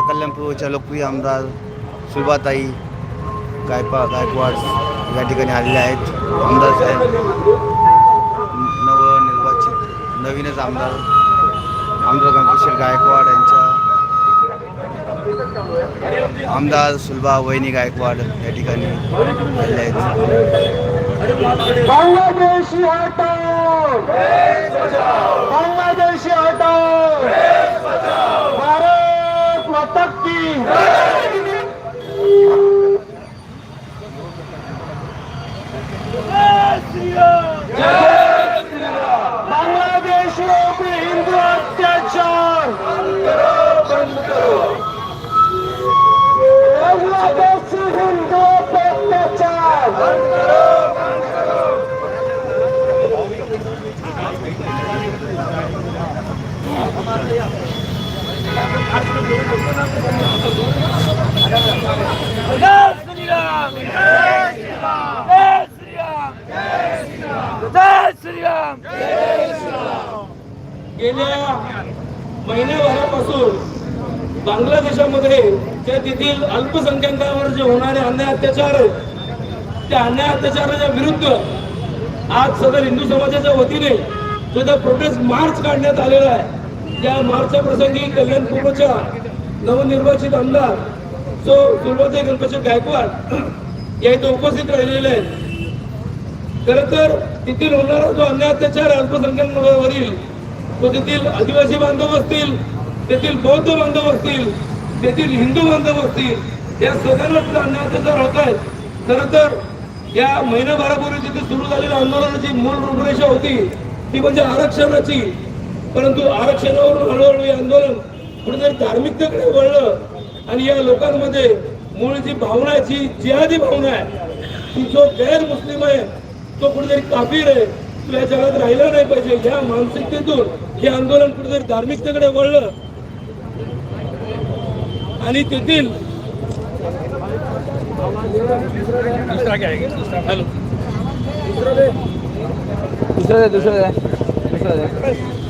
आमच्या कल्याणपूरच्या लोकप्रिय आमदार सुलभाताई गायपा गायकवाड या ठिकाणी आलेले आहेत. आमदार साहेब नवनिर्वाचित नवीनच आमदार आमदार गंगेश्वर गायकवाड यांच्या आमदार सुलभा वहिनी गायकवाड या ठिकाणी आलेले आहेत. गेल्या महिन्याभरापासून बांगलादेशामध्ये त्या तेथील अल्पसंख्याकांवर जे होणारे अन्याय अत्याचार त्या अन्याय अत्याचाराच्या विरुद्ध आज सदर हिंदू समाजाच्या वतीने सुद्धा प्रोटेस्ट मार्च काढण्यात आलेला आहे. या मार्चच्या प्रसंगी कल्याणपूरच्या नवनिर्वाचित आमदार सो सुरुवाती गणपती गायकवाड या इथे उपस्थित राहिलेले आहेत. खर तर तेथील होणारा जो अन्याय अत्याचार अल्पसंख्याकांवरील तो तेथील आदिवासी बांधव असतील तेथील बौद्ध बांधव असतील तेथील हिंदू बांधव असतील या सगळ्यांना सुद्धा अन्याय अत्याचार होत आहेत खरं तर या महिनाभरापूर्वी तिथे सुरू झालेल्या आंदोलनाची मूळ रूपरेषा होती ती म्हणजे आरक्षणाची. परंतु आरक्षणावरून हळूहळू हे आंदोलन कुठेतरी धार्मिकतेकडे वळलं आणि या लोकांमध्ये मूळ जी भावना आहे जी जिहादी भावना आहे की जो गैर मुस्लिम आहे तो कुठेतरी काफीर आहे तो या जगात राहिला नाही पाहिजे. या मानसिकतेतून हे आंदोलन कुठेतरी धार्मिकतेकडे वळलं. आणि तेथील हॅलो. दुसरं दुसरं दुसरं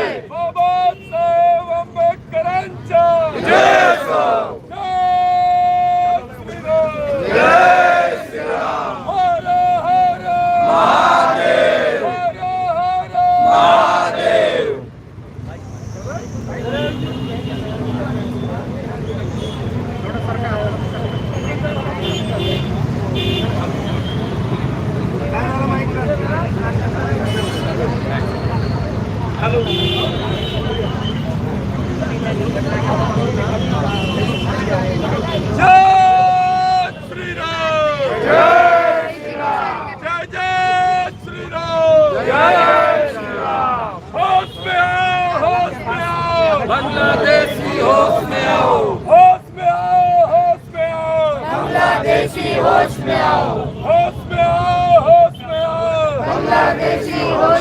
Hoş me ao, hoş me ao, hoş me ao. Bangladeshi hoş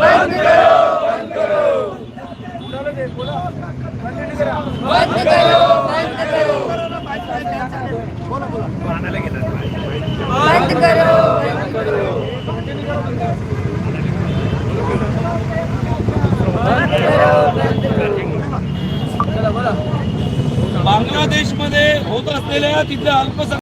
बंद करो बांगलादेशमध्ये होत असलेल्या तिथल्या अल्पसंख्याक